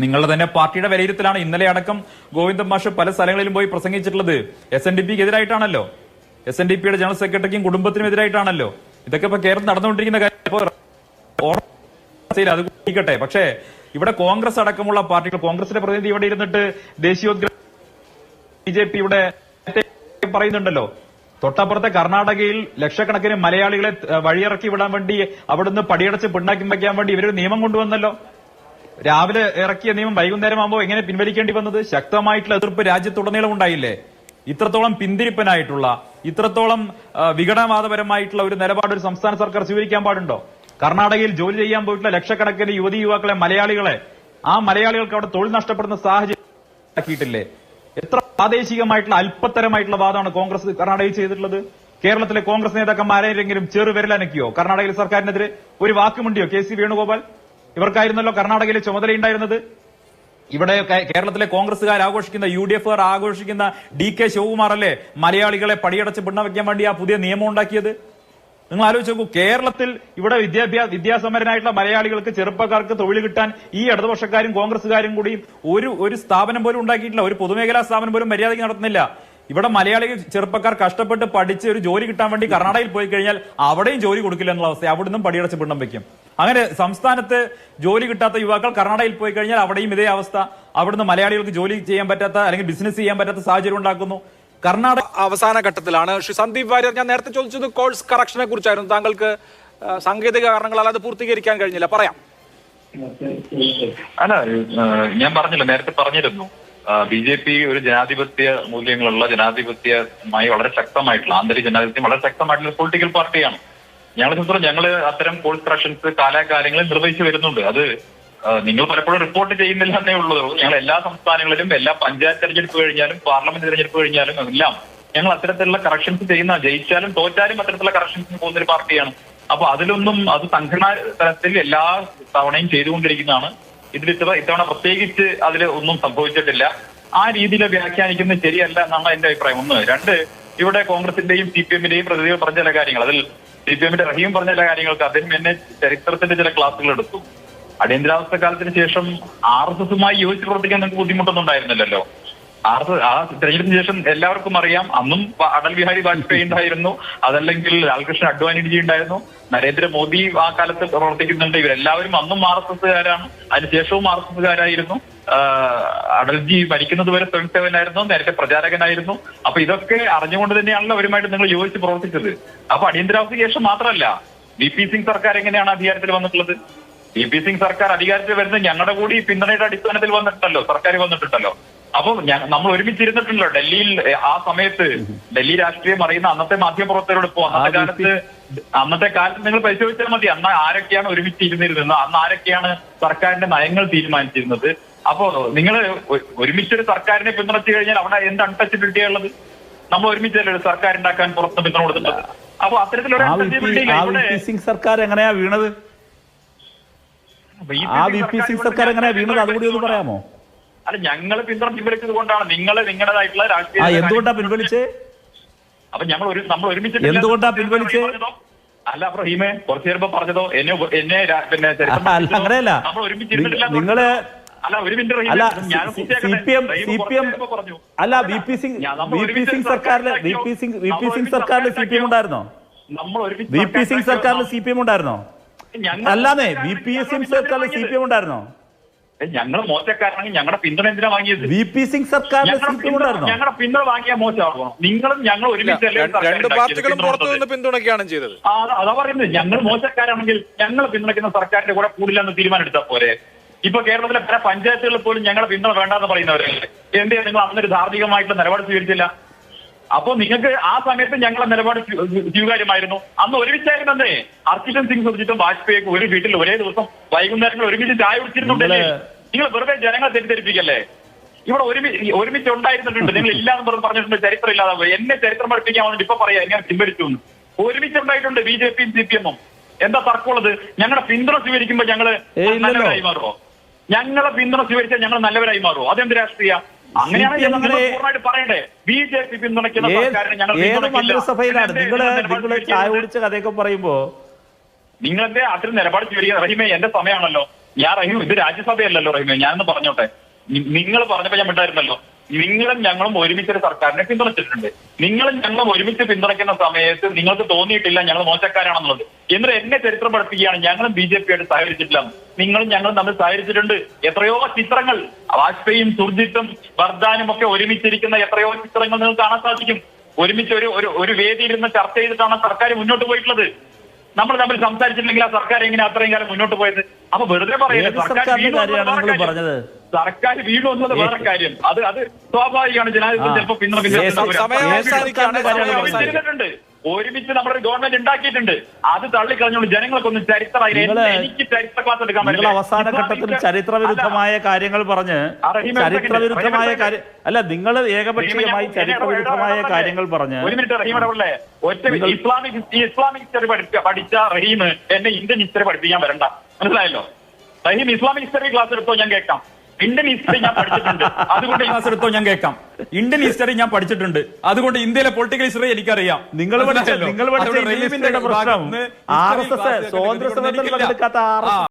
നിങ്ങളുടെ തന്നെ പാർട്ടിയുടെ വിലയിരുത്തലാണ്. ഇന്നലെ അടക്കം ഗോവിന്ദൻ മാഷ് പല സ്ഥലങ്ങളിലും പോയി പ്രസംഗിച്ചിട്ടുള്ളത്. എസ് എൻ ഡി പിക്ക് എതിരായിട്ടാണല്ലോ. എസ് എൻ ഡി പിയുടെ ജനറൽ സെക്രട്ടറിക്കും കുടുംബത്തിനും എതിരായിട്ടാണല്ലോ. ഇതൊക്കെ ഇപ്പൊ കേരളത്തിൽ നടന്നുകൊണ്ടിരിക്കുന്ന കാര്യം. അത് കൂട്ടിക്കട്ടെ. പക്ഷേ ഇവിടെ കോൺഗ്രസ് അടക്കമുള്ള പാർട്ടികൾ കോൺഗ്രസിന്റെ പ്രതിനിധി ഇവിടെ ഇരുന്നിട്ട് ദേശീയോദ്ഗ്രഥ ബി ജെ പി ഇവിടെ പറയുന്നുണ്ടല്ലോ. തൊട്ടപ്പുറത്തെ കർണാടകയിൽ ലക്ഷക്കണക്കിന് മലയാളികളെ വഴിയിറക്കി വിടാൻ വേണ്ടി അവിടുന്ന് പടിയടച്ച് പിണ്ടാക്കി വയ്ക്കാൻ വേണ്ടി ഇവരൊരു നിയമം കൊണ്ടുവന്നല്ലോ. രാവിലെ ഇറക്കിയ നിയമം വൈകുന്നേരം ആകുമ്പോൾ എങ്ങനെ പിൻവലിക്കേണ്ടി വന്നത്? ശക്തമായിട്ടുള്ള എതിർപ്പ് രാജ്യത്തുടനീളം ഉണ്ടായില്ലേ? ഇത്രത്തോളം പിന്തിരിപ്പനായിട്ടുള്ള ഇത്രത്തോളം വിഘടനവാദപരമായിട്ടുള്ള ഒരു നിലപാട് ഒരു സംസ്ഥാന സർക്കാർ സ്വീകരിക്കാൻ പാടുണ്ടോ? കർണാടകയിൽ ജോലി ചെയ്യാൻ പോയിട്ടുള്ള ലക്ഷക്കണക്കിന് യുവതി യുവാക്കളെ മലയാളികളെ ആ മലയാളികൾക്ക് അവിടെ തൊഴിൽ നഷ്ടപ്പെടുന്ന സാഹചര്യം എത്ര പ്രാദേശികമായിട്ടുള്ള അല്പത്തരമായിട്ടുള്ള വാദമാണ് കോൺഗ്രസ് കർണാടകയിൽ ചെയ്തിട്ടുള്ളത്? കേരളത്തിലെ കോൺഗ്രസ് നേതാക്കന്മാരെങ്കിലും ചെറുവിരലനക്കിയോ കർണാടകയിലെ സർക്കാരിനെതിരെ ഒരു വാക്കുമുണ്ടിയോ? കെ സി വേണുഗോപാൽ ഇവർക്കായിരുന്നല്ലോ കർണാടകയിലെ ചുമതലയുണ്ടായിരുന്നത് ഇവിടെ കേരളത്തിലെ കോൺഗ്രസ്സുകാർ ആഘോഷിക്കുന്ന യു ഡി എഫ് ആഘോഷിക്കുന്ന ഡി കെ ശിവകുമാർ അല്ലേ? മലയാളികളെ പടിയടച്ച് പിണ്ണ വെക്കാൻ വേണ്ടി ആ പുതിയ നിയമം ഉണ്ടാക്കിയത്? നിങ്ങൾ ആലോചിച്ച് നോക്കൂ കേരളത്തിൽ ഇവിടെ വിദ്യാഭ്യാസ വിദ്യാസമരനായിട്ടുള്ള മലയാളികൾക്ക് ചെറുപ്പക്കാർക്ക് തൊഴിൽ കിട്ടാൻ ഈ ഇടതുപക്ഷക്കാരും കോൺഗ്രസ്സുകാരും കൂടി ഒരു ഒരു സ്ഥാപനം പോലും ഉണ്ടാക്കിയിട്ടില്ല ഒരു പൊതുമേഖലാ സ്ഥാപനം പോലും മര്യാദയ്ക്ക് നടത്തുന്നില്ല. ഇവിടെ മലയാളികൾ ചെറുപ്പക്കാർ കഷ്ടപ്പെട്ട് പഠിച്ച് ഒരു ജോലി കിട്ടാൻ വേണ്ടി കർണാടകയിൽ പോയി കഴിഞ്ഞാൽ അവിടെയും ജോലി കൊടുക്കില്ല എന്നുള്ള അവസ്ഥ അവിടുന്ന് പടിയടച്ച് പിണ്ണം വെക്കും. അങ്ങനെ സംസ്ഥാനത്ത് ജോലി കിട്ടാത്ത യുവാക്കൾ കർണാടകയിൽ പോയി കഴിഞ്ഞാൽ അവിടെയും ഇതേ അവസ്ഥ. അവിടുന്ന് മലയാളികൾക്ക് ജോലി ചെയ്യാൻ പറ്റാത്ത അല്ലെങ്കിൽ ബിസിനസ് ചെയ്യാൻ പറ്റാത്ത സാഹചര്യം ഉണ്ടാക്കുന്നു. കർണാടക അവസാന ഘട്ടത്തിലാണ്. ശ്രീ സന്ദീപ് വാര്യർ ഞാൻ നേരത്തെ ചോദിച്ചത് കോഴ്സ് കറക്ഷനെ കുറിച്ചായിരുന്നു. താങ്കൾക്ക് സാങ്കേതിക കാരണങ്ങളാൽ അത് പൂർത്തീകരിക്കാൻ കഴിഞ്ഞില്ല. പറയാം. അല്ല ഞാൻ പറഞ്ഞില്ല നേരത്തെ പറഞ്ഞിരുന്നു. ബി ജെ പി ഒരു ജനാധിപത്യ മൂല്യങ്ങളുള്ള ജനാധിപത്യമായി വളരെ ശക്തമായിട്ടുള്ള ആന്തരിക ജനാധിപത്യം വളരെ ശക്തമായിട്ടുള്ള പൊളിറ്റിക്കൽ പാർട്ടിയാണ് ഞങ്ങളെ സംബന്ധിച്ചിടത്തോളം ഞങ്ങൾ അത്തരം കോഴ്സ് കറക്ഷൻസ് കാലാകാലങ്ങളിൽ നിർവഹിച്ചു വരുന്നുണ്ട്. അത് നിങ്ങൾ പലപ്പോഴും റിപ്പോർട്ട് ചെയ്യുന്നില്ല എന്നേ ഉള്ളൂ. ഞങ്ങൾ എല്ലാ സംസ്ഥാനങ്ങളിലും എല്ലാ പഞ്ചായത്ത് തെരഞ്ഞെടുപ്പ് കഴിഞ്ഞാലും പാർലമെന്റ് തെരഞ്ഞെടുപ്പ് കഴിഞ്ഞാലും എല്ലാം ഞങ്ങൾ അത്തരത്തിലുള്ള കറക്ഷൻസ് ചെയ്യുന്ന ജയിച്ചാലും തോറ്റാലും അത്തരത്തിലുള്ള കറക്ഷൻസിന് പോകുന്ന ഒരു പാർട്ടിയാണ്. അപ്പൊ അതിലൊന്നും അത് സംഘടനാ തലത്തിൽ എല്ലാ തവണയും ചെയ്തുകൊണ്ടിരിക്കുന്നതാണ്. ഇതിൽ ഇത്തവണ ഇത്തവണ പ്രത്യേകിച്ച് അതിൽ ഒന്നും സംഭവിച്ചിട്ടില്ല. ആ രീതിയിൽ വ്യാഖ്യാനിക്കുന്നത് ശരിയല്ല എന്നാണ് എന്റെ അഭിപ്രായം. ഒന്ന്. രണ്ട് ഇവിടെ കോൺഗ്രസിന്റെയും സി പി എമ്മിന്റെയും പ്രതിനിധികൾ പറഞ്ഞ ചില കാര്യങ്ങൾ. അതിൽ സി പി എമ്മിന്റെ റഹീം പറഞ്ഞ ചില കാര്യങ്ങൾക്ക് അദ്ദേഹം എന്നെ ചരിത്രത്തിന്റെ ചില ക്ലാസുകൾ എടുത്തു. അടിയന്തരാവസ്ഥ കാലത്തിന് ശേഷം ആർ എസ് എസുമായി യോജിച്ച് പ്രവർത്തിക്കാൻ നിങ്ങൾക്ക് ബുദ്ധിമുട്ടൊന്നും ഉണ്ടായിരുന്നില്ലല്ലോ ആർ എസ് ആ തെരഞ്ഞെടുപ്പിന് ശേഷം എല്ലാവർക്കും അറിയാം അന്നും അടൽ ബിഹാരി വാജ്പേയി ഉണ്ടായിരുന്നു. അതല്ലെങ്കിൽ ലാൽകൃഷ്ണ അഡ്വാനിജി ഉണ്ടായിരുന്നു. നരേന്ദ്രമോദി ആ കാലത്ത് പ്രവർത്തിക്കുന്നുണ്ട്. ഇവരെല്ലാവരും അന്നും ആർ എസ് എസുകാരാണ്. അതിനുശേഷവും ആർ എസ് എസുകാരായിരുന്നു. അടൽജി മരിക്കുന്നത് വരെ സ്വയം സേവനായിരുന്നു നേരത്തെ പ്രചാരകനായിരുന്നു. അപ്പൊ ഇതൊക്കെ അറിഞ്ഞുകൊണ്ട് തന്നെയാണല്ലോ അവരുമായിട്ട് നിങ്ങൾ യോജിച്ച് പ്രവർത്തിച്ചത്. അപ്പൊ അടിയന്തരാവസ്ഥയ്ക്ക് ശേഷം മാത്രമല്ല വി പി സിംഗ് സർക്കാർ എങ്ങനെയാണ് അധികാരത്തിൽ വന്നിട്ടുള്ളത്? വി പി സിംഗ് സർക്കാർ അധികാരത്തിൽ വരുന്നത് ഞങ്ങളുടെ കൂടി പിന്തുണയുടെ അടിസ്ഥാനത്തിൽ വന്നിട്ടുണ്ടല്ലോ സർക്കാർ വന്നിട്ടുണ്ടല്ലോ. അപ്പൊ നമ്മൾ ഒരുമിച്ചിരുന്നിട്ടുണ്ടല്ലോ ഡൽഹിയിൽ ആ സമയത്ത് ഡൽഹി രാഷ്ട്രീയം അറിയുന്ന അന്നത്തെ മാധ്യമപ്രവർത്തകരോട് ഇപ്പോ അന്നത്തെ കാലത്ത് അന്നത്തെ കാലത്ത് നിങ്ങൾ പരിശോധിച്ചാൽ മതി അന്ന് ആരൊക്കെയാണ് ഒരുമിച്ച് ഇരുന്നിരുന്നത് അന്ന് ആരൊക്കെയാണ് സർക്കാരിന്റെ നയങ്ങൾ തീരുമാനിച്ചിരുന്നത്. അപ്പോ നിങ്ങൾ ഒരുമിച്ചൊരു സർക്കാരിനെ പിന്തുണച്ചു കഴിഞ്ഞാൽ അവിടെ എന്ത് അൺടച്ചബിലിറ്റി ഉള്ളത് നമ്മൾ ഒരുമിച്ചല്ലേ ഒരു സർക്കാർ ഉണ്ടാക്കാൻ പുറത്ത് പിന്തുണ കൊടുത്തിട്ടുള്ളത് അപ്പൊ അത്തരത്തിലൊരു സർക്കാർ എങ്ങനെയാ വീണത്? ആ വി പി സിംഗ് സർക്കാർ എങ്ങനെയാ വീണത് അതുകൂടി ഒന്ന് പറയാമോ? അല്ല ഞങ്ങൾ പിന്തുണ പിൻവലിച്ചത് കൊണ്ടാണ് നിങ്ങൾ നിങ്ങളുടേതായിട്ടുള്ള ആ രാഷ്ട്രീയ എന്തുകൊണ്ടാ പിൻവലിച്ചേ? അപ്പൊ ഞങ്ങൾ ഒരു നമ്മൾ ഒരുമിച്ച് എന്തുകൊണ്ടാ പിൻവലിച്ചേ? അല്ല അപ്പൊ റഹീമെ കുറച്ചു നേരമ്പോ പറഞ്ഞതോ? എന്നെ എന്നെ പിന്നെ അങ്ങനെയല്ല. നമ്മൾ ഒരുമിച്ച് നിങ്ങൾ അല്ല ഒരു മിനിറ്റ് അല്ല ഞാൻ C. P M C P M പറഞ്ഞു. അല്ല V P Singh V P Singh സർക്കാരിൽ V P Singh V P Singh സർക്കാരിൽ സി പി എം ഉണ്ടായിരുന്നോ? നമ്മൾ ഒരു വി പി സിംഗ് സർക്കാരിൽ സി പി എം ഉണ്ടായിരുന്നോ? അല്ലാന്നേ വി മോശക്കാരാണെങ്കിൽ പി എസ് സിംഗ് സർക്കാരിൽ സി പി എം ഉണ്ടായിരുന്നോ? ഞങ്ങൾ മോശക്കാരാണെങ്കിൽ ഞങ്ങളുടെ പിന്തുണ എന്തിനാ വാങ്ങിയത്? വി പി സിംഗ് സർക്കാരിന്റെ ഞങ്ങളുടെ പിന്തുണ- വാങ്ങിയ മോശമാണോ നിങ്ങളും ഞങ്ങൾ ഒരുമിച്ച് പാർട്ടികളും പിന്തുണ നിന്ന് പിന്തുണയ്ക്കുകയാണ് ചെയ്തത്. ആ, അതാ- പറയുന്നത്. ഞങ്ങൾ മോശക്കാരാണെങ്കിൽ ഞങ്ങൾ പിന്തുണയ്ക്കുന്ന സർക്കാരിന്റെ കൂടെ കൂടില്ലെന്ന് തീരുമാനം എടുത്താൽ പോരെ. ഇപ്പൊ കേരളത്തിലെ പല പഞ്ചായത്തുകളിൽ പോലും ഞങ്ങളുടെ പിന്തുണ വേണ്ടെന്ന് പറയുന്നവരല്ലേ? എന്തിനാ നിങ്ങൾ അന്നൊരു ധാർമ്മികമായിട്ടുള്ള നിലപാട് സ്വീകരിച്ചില്ല? അപ്പൊ നിങ്ങൾക്ക് ആ സമയത്ത് ഞങ്ങളുടെ നിലപാട് സ്വീ- സ്വീകാര്യമായിരുന്നു. അന്ന് ഒരുമിച്ചായിരുന്നേ അർച്ചിതൻ സിംഗ് സുർജിത്തും വാജ്പേയിക്ക് ഒരു വീട്ടിൽ ഒരേ ദിവസം വൈകുന്നേരങ്ങൾ ഒരുമിച്ച് ചായ കുടിച്ചിരുന്നുണ്ടല്ലേ? നിങ്ങൾ വെറുതെ ജനങ്ങളെ തെറ്റിദ്ധരിപ്പിക്കല്ലേ? ഇവിടെ ഒരുമിച്ച് ഒരുമിച്ച് ഉണ്ടായിരുന്നിട്ടുണ്ട്. നിങ്ങൾ ഇല്ലാന്ന് പറഞ്ഞു പറഞ്ഞിട്ടുണ്ട്. ചരിത്രം ഇല്ലാതെ എന്നെ ചരിത്രം പഠിപ്പിക്കാൻ വന്നിട്ട് ഇപ്പൊ പറയാ. ഞാൻ പിൻവലിച്ചു എന്ന്. ഒരുമിച്ച് ഉണ്ടായിട്ടുണ്ട് ബി ജെ പിയും സി പി എമ്മും. എന്താ തർക്കമുള്ളത്? ഞങ്ങളുടെ പിന്തുണ സ്വീകരിക്കുമ്പോൾ ഞങ്ങൾ നല്ലവരായി മാറുമോ ഞങ്ങളെ പിന്തുണ സ്വീകരിച്ചാൽ ഞങ്ങൾ നല്ലവരായി മാറുമോ അതെന്ത് രാഷ്ട്രീയ നിങ്ങൾ ഏത്. മന്ത്രിസഭയിലാണ്? നിങ്ങൾ നിങ്ങൾ ചായ കുടിച്ച കഥയൊക്കെ പറയുമ്പോ നിങ്ങളെന്റെ അത്ര നിലപാട് സ്വീകരിക്കുക റഹിമേ എന്റെ സമയമാണല്ലോ. ഞാൻ റഹിമ ഇത് രാജ്യസഭയല്ലല്ലോ റഹിമേ. ഞാനൊന്ന് പറഞ്ഞോട്ടെ? നിങ്ങൾ പറഞ്ഞപ്പോ ഞാൻ വിട്ടായിരുന്നല്ലോ നിങ്ങളും ഞങ്ങളും ഒരുമിച്ചൊരു സർക്കാരിനെ പിന്തുണച്ചിട്ടുണ്ട്. നിങ്ങളും ഞങ്ങളും ഒരുമിച്ച് പിന്തുണയ്ക്കുന്ന സമയത്ത് നിങ്ങൾക്ക് തോന്നിയിട്ടില്ല ഞങ്ങൾ മോശക്കാരാണെന്നുള്ളത്. എന്നിട്ട് എന്നെ ചരിത്രം പഠിപ്പിക്കുകയാണ് ഞങ്ങളും ബി ജെ പി ആയിട്ട് സഹകരിച്ചിട്ടില്ല. നിങ്ങളും ഞങ്ങളും തമ്മിൽ സഹകരിച്ചിട്ടുണ്ട്. എത്രയോ ചിത്രങ്ങൾ വാജ്പേയും സുർജിത്തും വർദ്ധാനും ഒക്കെ ഒരുമിച്ചിരിക്കുന്ന എത്രയോ ചിത്രങ്ങൾ നിങ്ങൾക്ക് കാണാൻ സാധിക്കും. ഒരുമിച്ച് ഒരു ഒരു നിന്ന് ചർച്ച ചെയ്തിട്ടാണ് സർക്കാർ മുന്നോട്ട് പോയിട്ടുള്ളത്. നമ്മൾ തമ്മിൽ സംസാരിച്ചില്ലെങ്കിൽ ആ സർക്കാർ എങ്ങനെ അത്രയും കാലം മുന്നോട്ട് പോയത്? അപ്പൊ വെറുതെ പറയുന്നത് സർക്കാർ പറഞ്ഞത്? സർക്കാർ വീണു എന്നത് വേറെ കാര്യം. അത് അത് സ്വാഭാവികമാണ്. ജനാധിപത്യം ചിലപ്പോ ചിലപ്പോൾ പിന്തുണ ഒരുമിച്ച് നമ്മുടെ ഗവൺമെന്റ് ഉണ്ടാക്കിയിട്ടുണ്ട്. അത് തള്ളിക്കളഞ്ഞുകൊണ്ട് ജനങ്ങൾക്കൊന്നും ചരിത്രം അറിയില്ല. നിങ്ങൾ എനിക്ക് ചരിത്ര ക്ലാസ് എടുക്കാൻ പറ്റില്ല. അവസാന ഘട്ടത്തിൽ ചരിത്രവിരുദ്ധമായ കാര്യങ്ങൾ പറഞ്ഞ് ചരിത്രവിരുദ്ധമായ കാര്യം അല്ല നിങ്ങൾ ഏകപക്ഷീയമായി ചരിത്രവിരുദ്ധമായ കാര്യങ്ങൾ പറഞ്ഞ് ഒരു മിനിറ്റ് റഹീം ഇടപെടല്ലേ ഒറ്റ ഇസ്ലാമിക് ഇസ്ലാമിക് ഹിസ്റ്ററി പഠിച്ച റഹീം എന്നെ ഇന്ത്യൻ ഹിസ്റ്ററി പഠിപ്പിക്കാൻ വരണ്ട. മനസ്സിലായല്ലോ? റഹീം ഇസ്ലാമിക് ഹിസ്റ്ററി ക്ലാസ് എടുത്തോ? ഞാൻ കേൾക്കാം. ഇന്ത്യൻ ഹിസ്റ്ററി ഞാൻ പഠിച്ചിട്ടുണ്ട്. അതുകൊണ്ട് ഞാൻ എടുത്തോ ഞാൻ കേൾക്കാം. ഇന്ത്യൻ ഹിസ്റ്ററി ഞാൻ പഠിച്ചിട്ടുണ്ട്. അതുകൊണ്ട് ഇന്ത്യയിലെ പൊളിറ്റിക്കൽ ഹിസ്റ്ററി എനിക്കറിയാം. നിങ്ങൾ പഠിച്ച നിങ്ങൾ ആർ എസ് എസ് സ്വാതന്ത്ര്യ സമരത്തിൽ പങ്കെടുക്കാത്ത ആർ.